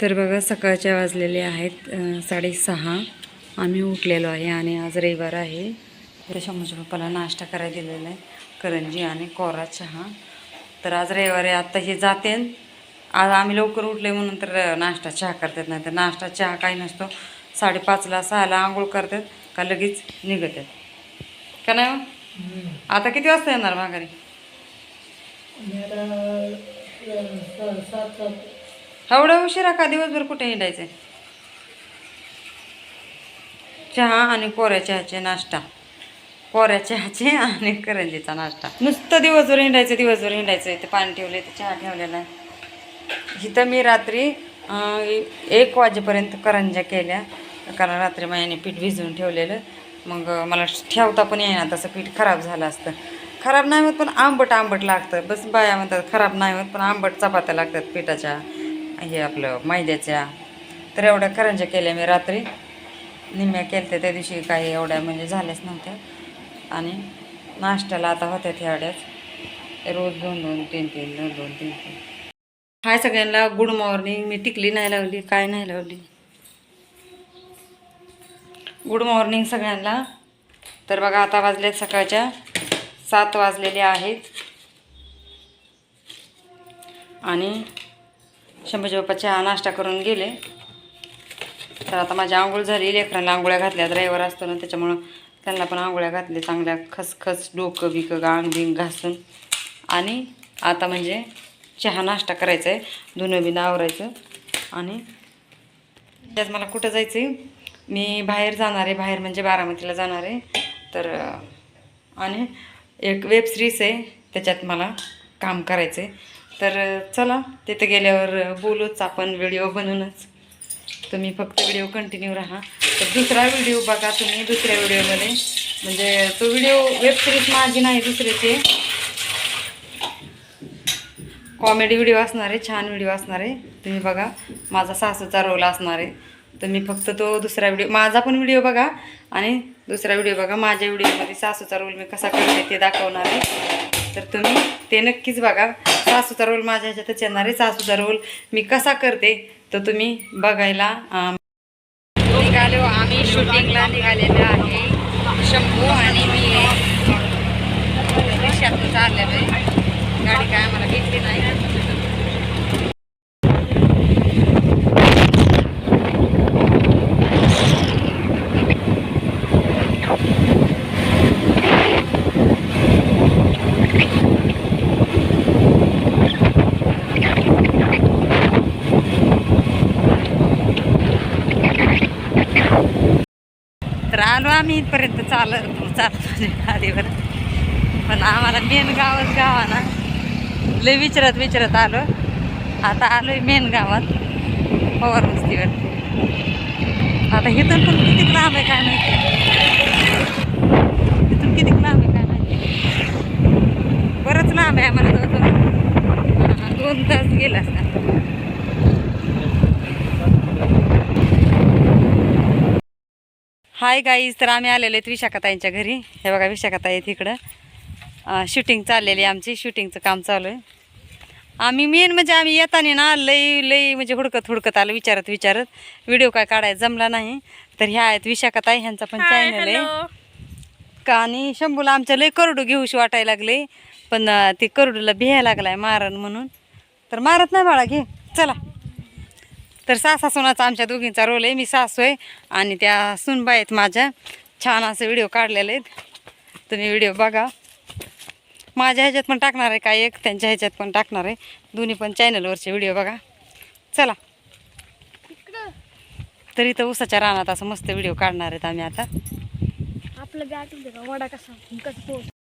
तर बघा सकाळच्या वाजलेले आहेत साडेसहा. आम्ही उठलेलो आहे आणि आज रविवार आहे. तर शंभूच्या पप्पाला नाश्ता करायला दिलेला आहे करंजी आणि कोरा चहा. तर आज रविवार आहे आत्ता हे जाते. आज आम्ही लवकर उठले म्हणून तर नाश्ता चहा करतात नाही तर नाश्ता चहा काही नसतो. साडेपाचला सहाला आंघोळ करतात का लगेच निघतात. का नाही हो? आता किती वाजता येणार माघारी? एवढा उशिरा का दिवसभर कुठे हिंडायचं चहा आणि कोऱ्या चहाचे नाश्ता. कोऱ्या चहाचे आणि करंजीचा नाश्ता. नुसतं दिवसभर हिंडायचं दिवसभर हिंडायचं इथे पाणी ठेवलं इथं चहा ठेवलेला आहे. इथं मी रात्री एक वाजेपर्यंत करंज्या केल्या. कारण रात्री माझ्याने पीठ भिजवून ठेवलेलं. मग मला ठेवता पण येईना. तसं पीठ खराब झालं असतं. खराब नाही होत पण आंबट आंबट लागतं. बस बाया म्हणतात खराब नाही होत पण आंबट चपात्या लागतात पिठाच्या. हे आपलं मैद्याच्या. तर एवढ्या करंज्या केल्या मी रात्री. निम्म्या केल्या त्या दिवशी काही एवढ्या म्हणजे झाल्याच नव्हत्या. आणि नाश्त्याला आता होत्या एवढ्याच. रोज दोन दोन तीन तीन दोन दोन तीन तीन. हाय सगळ्यांना गुड मॉर्निंग मी टिकली नाही लावली. काय नाही लावली? गुड मॉर्निंग सगळ्यांना. तर बघा आता वाजलेत सकाळच्या सात वाजलेले आहेत. आणि शंभूजी बाप्पा चहा नाश्ता करून गेले. तर आता माझी आंघोळ झाली. लेकरांना आंघोळ्या घातल्या. रविवार असतो ना त्याच्यामुळं त्यांना पण आंघोळ्या घातल्या. चांगल्या खसखस डोकं बिकं गांग बिंग घासून. आणि आता म्हणजे चहा नाश्ता करायचा आहे धुणं बिनं आवरायचं. आणि त्यात मला कुठं जायचं आहे मी बाहेर जाणार. आहे बाहेर म्हणजे बारामतीला जाणार. आहे तर आणि एक वेब सिरीज आहे. त्याच्यात मला काम करायचं आहे तर चला तिथे गेल्यावर बोलूच आपण व्हिडिओ बनवूनच. तुम्ही फक्त व्हिडिओ कंटिन्यू राहा. तर दुसरा व्हिडिओ बघा तुम्ही दुसऱ्या व्हिडिओमध्ये म्हणजे तो व्हिडिओ वेबसिरीज माझी नाही दुसऱ्याचे. कॉमेडी व्हिडिओ असणार आहे छान व्हिडिओ असणार आहे. तुम्ही बघा माझा सासूचा रोल असणार आहे. तुम्ही फक्त तो दुसरा व्हिडिओ माझा पण व्हिडिओ बघा. आणि दुसरा व्हिडिओ बघा माझ्या व्हिडिओमध्ये सासूचा रोल मी कसा करते ते दाखवणार आहे. तर तुम्ही ते नक्कीच बघा. सासूचा रोल माझ्या ह्याच्यातच येणार आहे. सासूचा रोल मी कसा करते तर तुम्ही बघायला निघालो. आम्ही शूटिंगला निघालेलो आहे. शंभू आणि मी. रिक्षातून आहे गाडी काय आम्हाला भेटली नाही तर आलो आम्ही इथपर्यंत चालत चालतो म्हणजे गाडीवर. पण आम्हाला मेन गावच गावाना. लय विचारत विचारत आलो. आता आलो आहे मेन गावात पवार मस्तीवर आता इथून पण किती लांब आहे काय माहिती? इथून किती लांब आहे काय माहिती? बरंच लांब आहे आम्हाला दोन दोन तास गेला असता हाय गाईज तर आम्ही आलेलो आहेत विशाखाताईंच्या घरी. हे बघा विशाखाताई आहेत इकडं. शूटिंग चाललेली आहे आमची. शूटिंगचं काम चालू आहे. आम्ही मेन म्हणजे आम्ही येताना ना लई लई म्हणजे हुडकत हुडकत आलं विचारत विचारत. व्हिडिओ काय काढायचा जमला नाही. तर ह्या आहेत विशाखाताई ह्यांचा पण चॅनल आहे. का आणि शंभूला आमच्या लई करडू घेऊशी वाटायला लागले. पण ते करडूला भियायला लागलाय मारण म्हणून. तर मारत नाही बाळा घे. चला. तर सासा सुनाचा आमच्या दोघींचा रोल आहे. मी सासू आहे आणि त्या सुनबाई आहेत माझ्या. छान असं व्हिडिओ काढलेले आहेत. तुम्ही व्हिडिओ बघा. माझ्या ह्याच्यात पण टाकणार आहे काय एक त्यांच्या ह्याच्यात पण टाकणार आहे. दोन्ही पण चॅनलवरचे व्हिडिओ बघा. चला. तर इथं उसाच्या रानात असं मस्त व्हिडिओ काढणार आहेत आम्ही आता. आपलं बॅट वडा कसा कसं